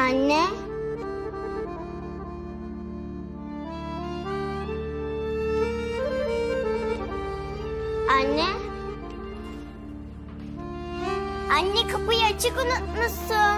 Anne. Anne. Anne kapıyı açık unutmuşsun.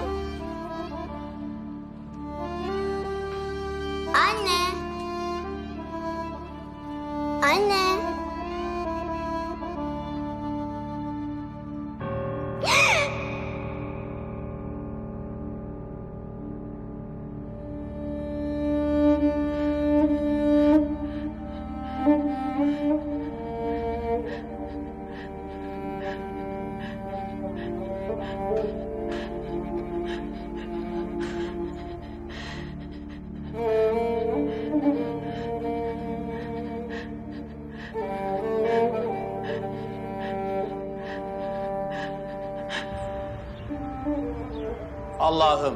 Allah'ım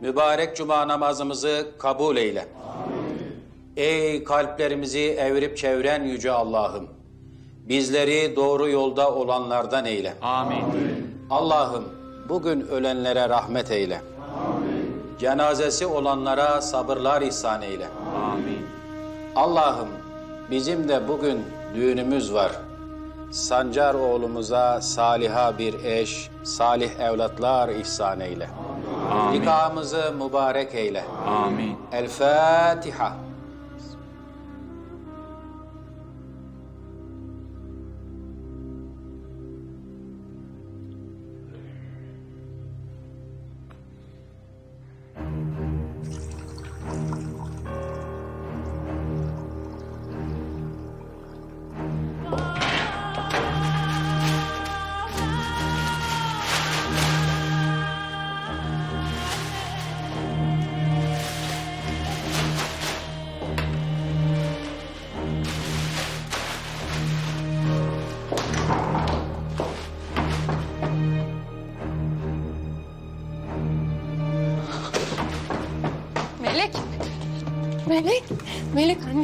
mübarek cuma namazımızı kabul eyle. Ey kalplerimizi evirip çeviren yüce Allah'ım. Bizleri doğru yolda olanlardan eyle. Amin. Allah'ım bugün ölenlere rahmet eyle. Cenazesi olanlara sabırlar ihsan eyle. Amin. Allah'ım bizim de bugün düğünümüz var. Sancar oğlumuza saliha bir eş, salih evlatlar ihsan eyle. Amin. Nikahımızı mübarek eyle. Amin. El Fatiha.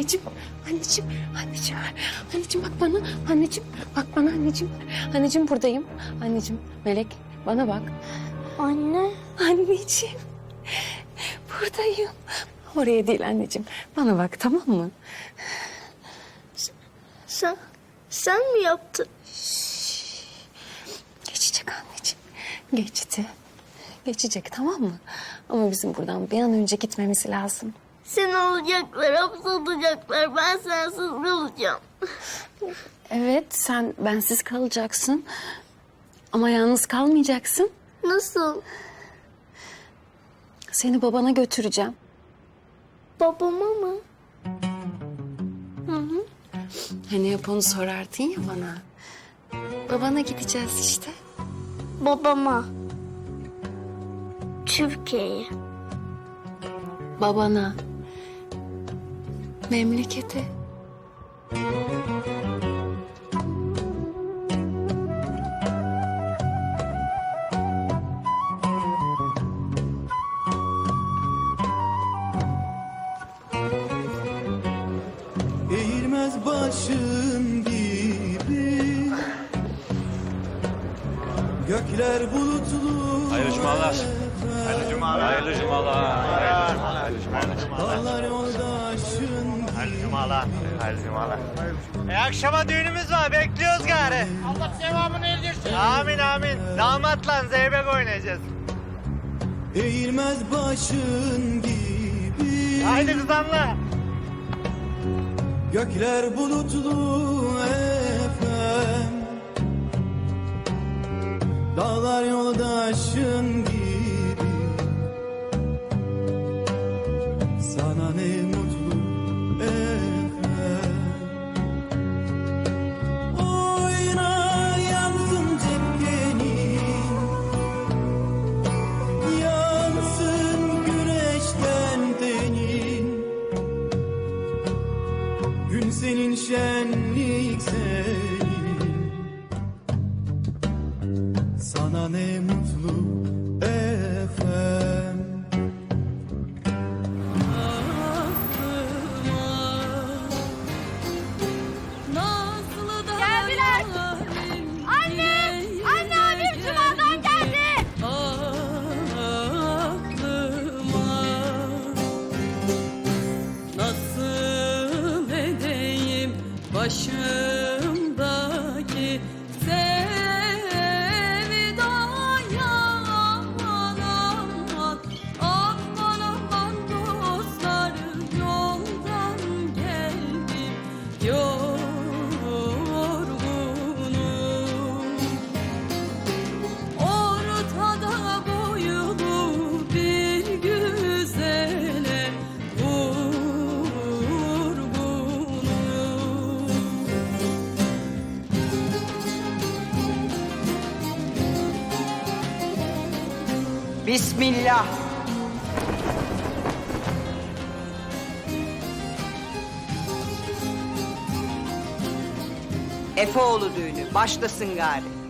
Anneciğim. Anneciğim. Anneciğim. Anneciğim bak bana. Anneciğim. Bak bana anneciğim. Anneciğim buradayım. Anneciğim. Melek bana bak. Anne. Anneciğim. Buradayım. Oraya değil anneciğim. Bana bak tamam mı? Sen, sen mi yaptın? Geçecek anneciğim. Geçti. Geçecek tamam mı? Ama bizim buradan bir an önce gitmemiz lazım. Seni alacaklar, hapse atacaklar. Ben sensiz kalacağım. Evet sen bensiz kalacaksın. Ama yalnız kalmayacaksın. Nasıl? Seni babana götüreceğim. Babama mı? Hani hep onu sorardın ya bana. Babana gideceğiz işte. Babama. Türkiye'ye. Babana. Memlekete. Eğilmez başın gibi Gökler bulutlu Hayırlı cumalar. Hayırlı cumalar. Hayırlı cumalar. Hayırlı cumalar. E akşama düğünümüz var. Bekliyoruz gari. Allah sevabını erdirsin. Amin amin. Damatla zeybek oynayacağız. Eğilmez başın gibi Haydi kızanla. Gökler bulutlu efem Dağlar yoldaşın gibi Bismillah. Efeoğlu düğünü başlasın gari.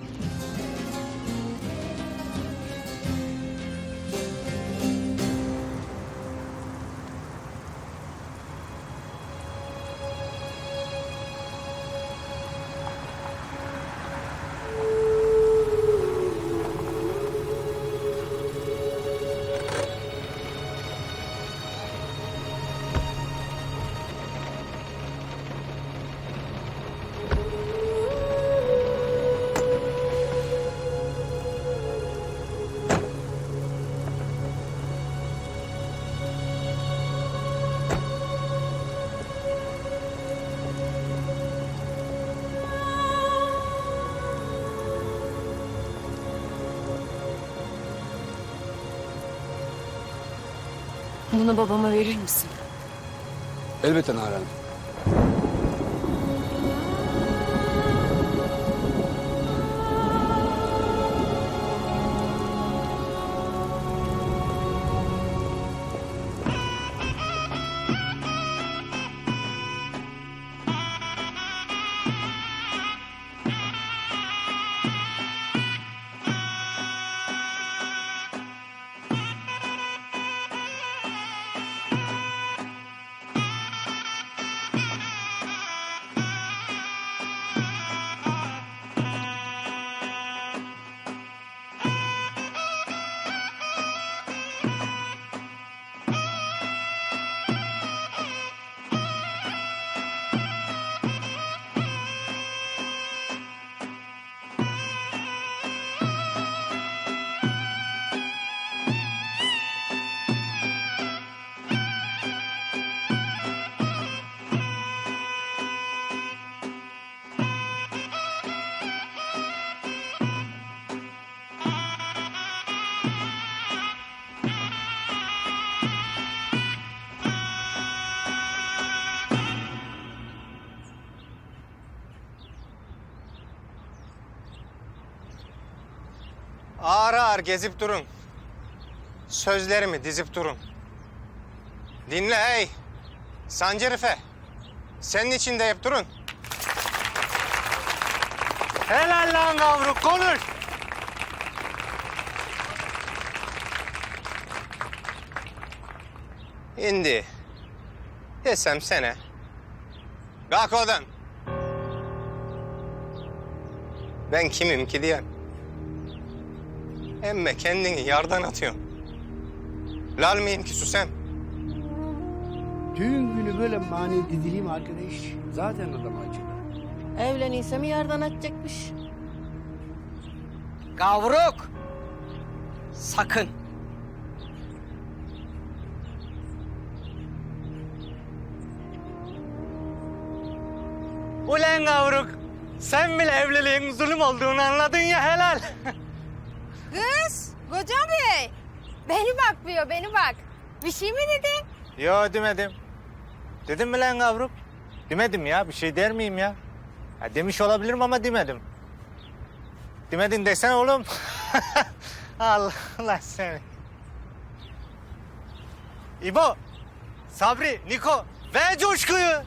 Bunu babama verir misin? Elbette Naren. Ağır gezip durun. Sözlerimi dizip durun. Dinle ey. Sancarife. Senin için de hep durun. Helal lan kavruk konuş. İndi. Desem sene. Kalk odan. Ben kimim ki diyen. Emme kendini yardan atıyorsun. Lal mıyım ki susem? Düğün günü böyle mani didileyim arkadaş. Zaten adam acılar. Evleniyse mi yerden atacakmış? Gavruk. Sakın. Ulan kavruk. Sen bile evliliğin zulüm olduğunu anladın ya helal. Kız, koca bey. Beni bakmıyor, beni bak. Bir şey mi dedi? Yo demedim. Dedim mi lan kavruk? Demedim ya bir şey der miyim ya? ya demiş olabilirim ama demedim. Demedin desen oğlum. Allah seni. İbo, Sabri, Niko ve coşkuyu.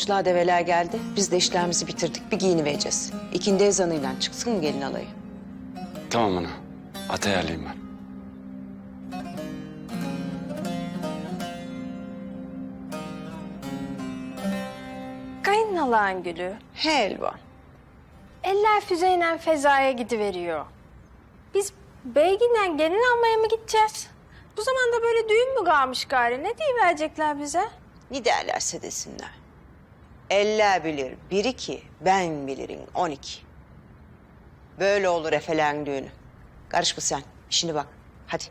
Koçlar develer geldi. Biz de işlerimizi bitirdik. Bir giyinivereceğiz. İkindi ezanıyla çıksın mı gelin alayı? Tamam ana. At ayarlayayım ben. Kayınalağın gülü. Helva. Eller füzeyle fezaya gidiveriyor. Biz beyginden gelin almaya mı gideceğiz? Bu zamanda böyle düğün mü kalmış gari? Ne diye verecekler bize? Ne derlerse desinler. Eller bilir bir iki, ben bilirim on iki. Böyle olur efelen düğünü. Karışma sen, işine bak. Hadi.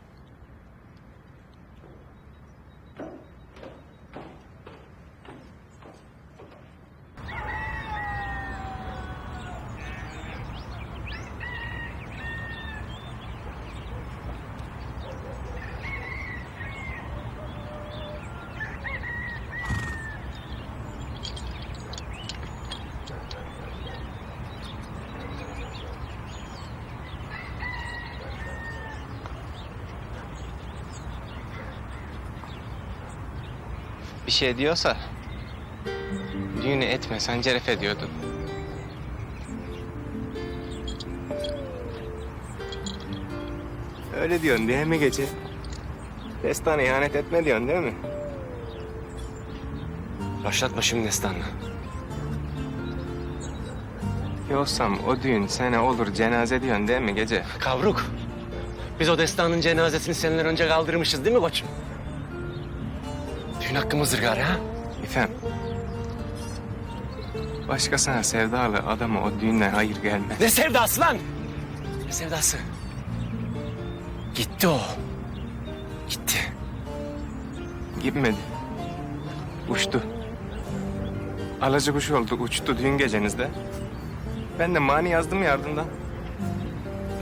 Bir şey diyorsa düğünü etme Sancaref ediyordu. Öyle diyorsun değil mi gece? Destan'a ihanet etme diyorsun değil mi? Başlatma şimdi destanını. Yoksam o düğün sene olur cenaze diyorsun değil mi gece? Kavruk. Biz o destanın cenazesini seneler önce kaldırmışız değil mi koçum? Düğün hakkımızdır gari ha? İfem. Başkasına sevdalı adama o düğünden hayır gelmez. Ne sevdası lan? Ne sevdası? Gitti o. Gitti. Gitmedi. Uçtu. Alacı kuş oldu, uçtu düğün gecenizde. Ben de mani yazdım ya ardından.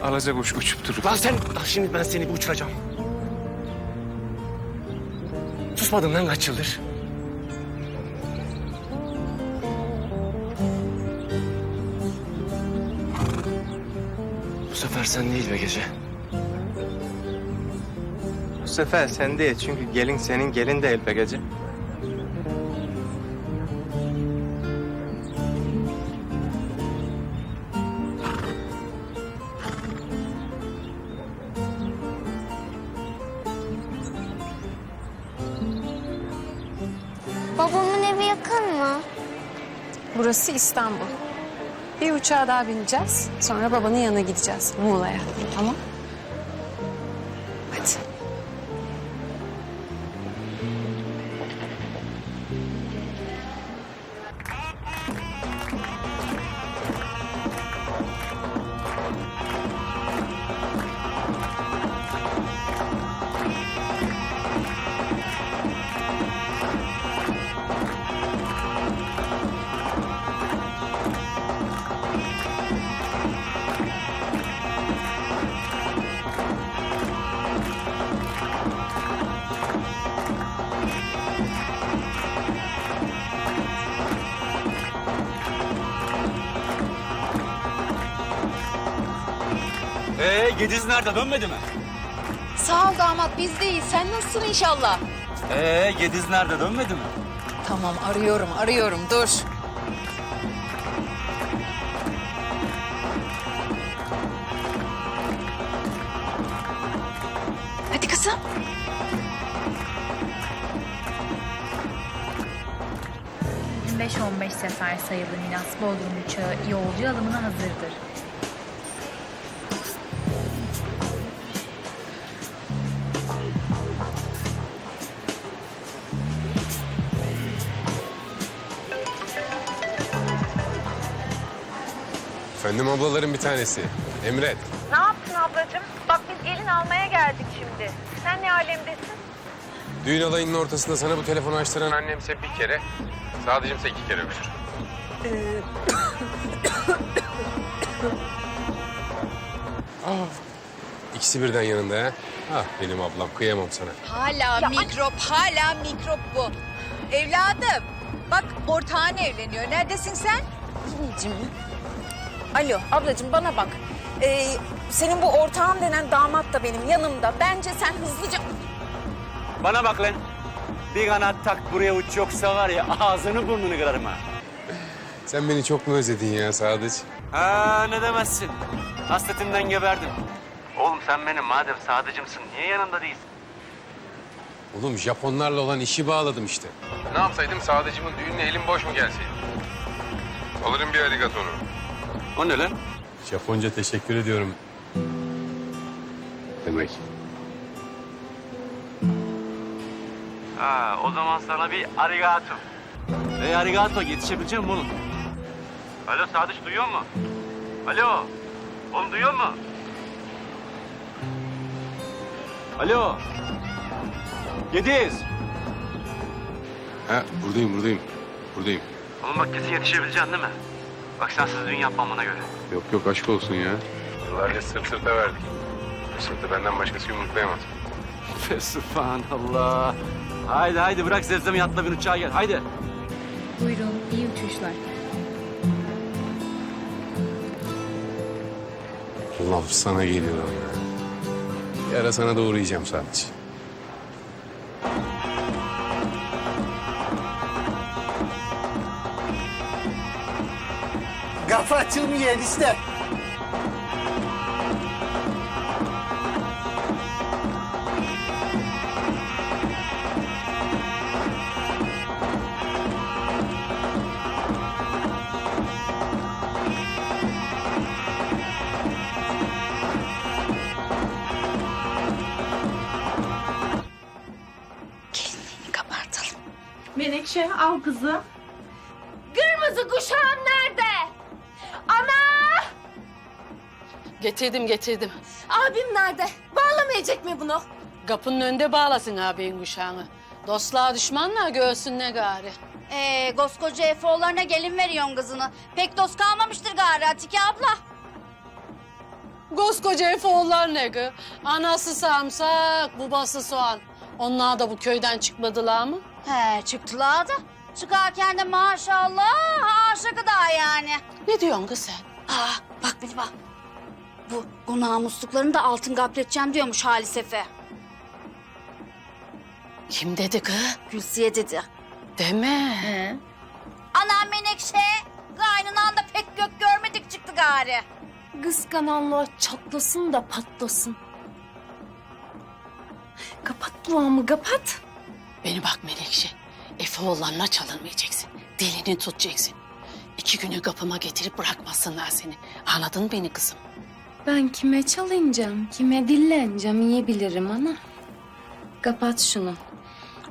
Alacı kuş uçup durur. Lan sen, lan şimdi ben seni bir uçuracağım. Susmadın lan kaç yıldır? Bu sefer sen değil be gece. Bu sefer sen değil çünkü gelin senin gelin değil be gece. İstanbul. Bir uçağa daha bineceğiz. Sonra babanın yanına gideceğiz. Muğla'ya. Tamam? Gediz nerede dönmedi mi? Sağ ol damat bizdeyiz. Sen nasılsın inşallah? Ee Gediz nerede dönmedi mi? Tamam arıyorum arıyorum dur. Hadi kızım. ...15 sefer sayılı Milas Bodrum uçağı yolcu alımına hazırdır. Efendim ablaların bir tanesi. Emret. Ne yaptın ablacığım? Bak biz gelin almaya geldik şimdi. Sen ne alemdesin? Düğün alayının ortasında sana bu telefonu açtıran annemse bir kere, Sadıcımsa iki kere öpüşür. İkisi birden yanında ha. Ah benim ablam kıyamam sana. Hala mikrop, hala mikrop bu. Evladım, bak ortağın evleniyor. Neredesin sen? Anneciğim. Alo ablacığım bana bak. Ee, senin bu ortağın denen damat da benim yanımda. Bence sen hızlıca... Bana bak lan. Bir kanat tak buraya uç yoksa var ya ağzını burnunu kırarım ha. Sen beni çok mu özledin ya Sadıç? Ha ne demezsin. Hasretinden geberdim. Oğlum sen benim madem sadıcımsın niye yanında değilsin? Oğlum Japonlarla olan işi bağladım işte. Ne yapsaydım Sadıcımın düğününe elim boş mu gelseydi? Alırım bir aligatonu. O ne lan? Japonca teşekkür ediyorum. Demek. Ha o zaman sana bir arigato. Hey arigato yetişebilecek mi oğlum? Alo Sadıç duyuyor mu? Alo. Oğlum duyuyor mu? Alo. Gediz. Ha buradayım buradayım. Buradayım. Oğlum bak kesin yetişebileceksin değil mi? Bak sensiz düğün yapmam bana göre. Yok yok aşk olsun ya. Yıllarca sırt sırta verdik. Bu sırtı benden başkası yumruklayamaz. Subhanallah. Haydi haydi bırak zevzemi atla bin uçağa gel. Haydi. Buyurun, iyi uçuşlar. Laf sana geliyor ya. Bir ara sana da uğrayacağım sadece. Açılmıyor enişte. Menekşe al kızı. Getirdim, getirdim. Abim nerede? Bağlamayacak mı bunu? Kapının önünde bağlasın ağabeyin kuşağını. Dostluğa düşmanla göğsün ne gari. Ee, koskoca Efeoğullarına gelin veriyorsun kızını. Pek dost kalmamıştır gari Atike abla. Koskoca Efoğullar ne gı? Anası sarımsak, babası soğan. Onlar da bu köyden çıkmadılar mı? He çıktılar da. Çıkarken de maşallah aşıkı da yani. Ne diyorsun kız sen? Aa, bak bir bak. Bu, bu namusluklarını da altın kapleteceğim diyormuş Halis Efe. Kim dedi kı? Gülsiye dedi. Deme. Anam Menekşe. Kaynınan da pek gök görmedik çıktı gari. Kıskananlığa çatlasın da patlasın. Kapat duamı kapat. Beni bak Melekşe. Efeoğullarına çalınmayacaksın. Dilini tutacaksın. İki güne kapıma getirip bırakmasınlar seni. Anladın beni kızım? Ben kime çalınacağım, kime dilleneceğim iyi bilirim ana. Kapat şunu.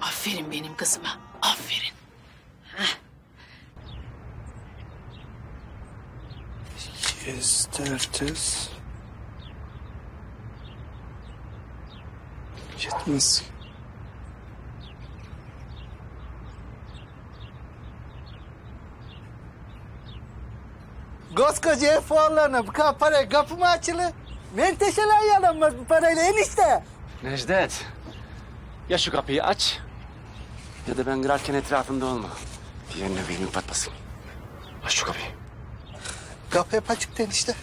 Aferin benim kızıma. Aferin. Yestertes. Yetmez. Koskoca fuarlarına bu kadar para kapı mı açılı? Menteşeler yalanmaz bu parayla enişte. Necdet. Ya şu kapıyı aç ya da ben kırarken etrafında olma. Diğerine beynim patlasın. Aç şu kapıyı. Kapı hep açık enişte.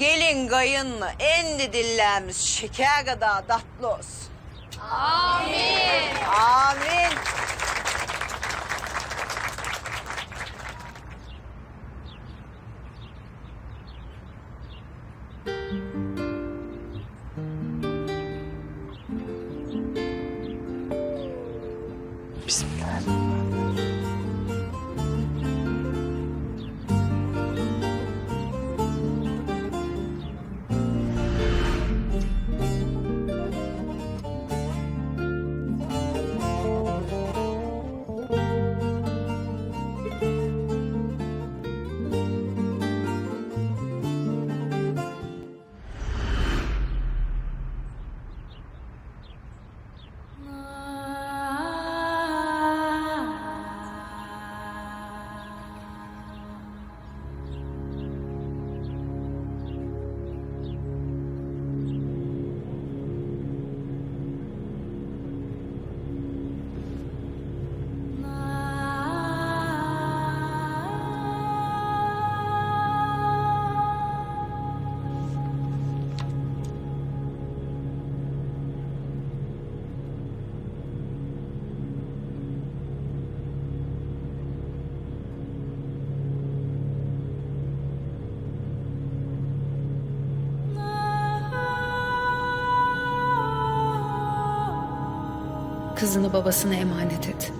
Gelin kayınlı en didillerimiz şeker kadar tatlı olsun. Amin. Amin. Kızını babasına emanet et.